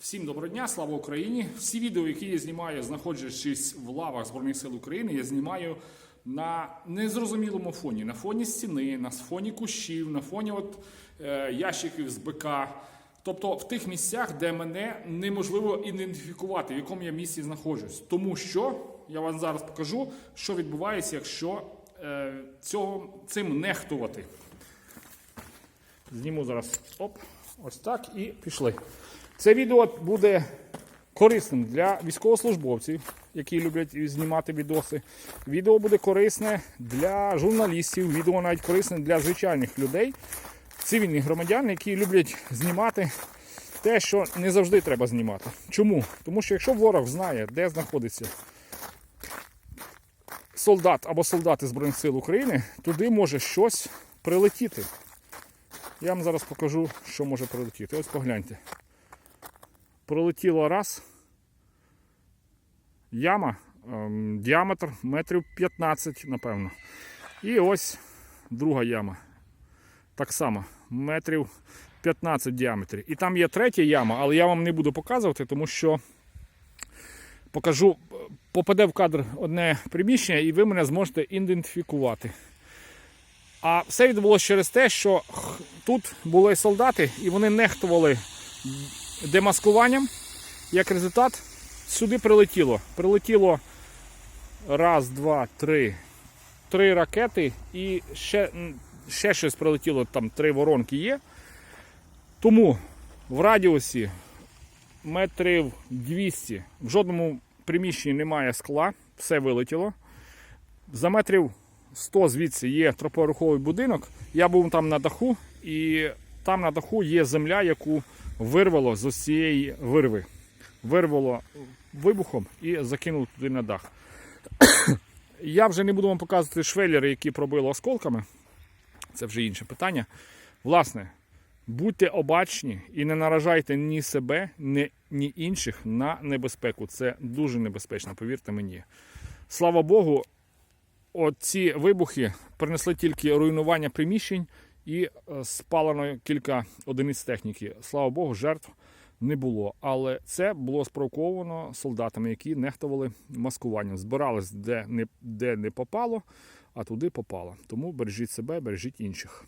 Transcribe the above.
Всім доброго дня, слава Україні! Всі відео, які я знімаю, знаходячись в лавах Збройних сил України, я знімаю на незрозумілому фоні. На фоні стіни, на фоні кущів, на фоні от, е, ящиків з БК. Тобто в тих місцях, де мене неможливо ідентифікувати, в якому я місці знаходжусь. Тому що я вам зараз покажу, що відбувається, якщо е, цього, цим нехтувати. Зніму зараз оп, ось так і пішли. Це відео буде корисним для військовослужбовців, які люблять знімати відоси. Відео буде корисне для журналістів, відео навіть корисне для звичайних людей, цивільних громадян, які люблять знімати те, що не завжди треба знімати. Чому? Тому що якщо ворог знає, де знаходиться солдат або солдати Збройних сил України, туди може щось прилетіти. Я вам зараз покажу, що може прилетіти. Ось погляньте. Пролетіло раз. Яма, ем, діаметр метрів 15, напевно. І ось друга яма. Так само, метрів 15 в діаметрі. І там є третя яма, але я вам не буду показувати, тому що покажу, попаде в кадр одне приміщення, і ви мене зможете ідентифікувати. А все відбулося через те, що тут були солдати, і вони нехтували демаскуванням. Як результат, сюди прилетіло. Прилетіло раз, два, три. Три ракети і ще, ще щось прилетіло, там три воронки є. Тому в радіусі метрів 200 в жодному приміщенні немає скла, все вилетіло. За метрів 100 звідси є тропоруховий будинок. Я був там на даху, і там на даху є земля, яку вирвало з ось цієї вирви. Вирвало вибухом і закинуло туди на дах. Я вже не буду вам показувати швеллери, які пробило осколками. Це вже інше питання. Власне, будьте обачні і не наражайте ні себе, ні, ні інших на небезпеку. Це дуже небезпечно, повірте мені. Слава Богу, оці вибухи принесли тільки руйнування приміщень і е, спалено кілька одиниць техніки. Слава Богу, жертв не було. Але це було спровоковано солдатами, які нехтували маскуванням. Збирались де не, де не попало, а туди попало. Тому бережіть себе, бережіть інших.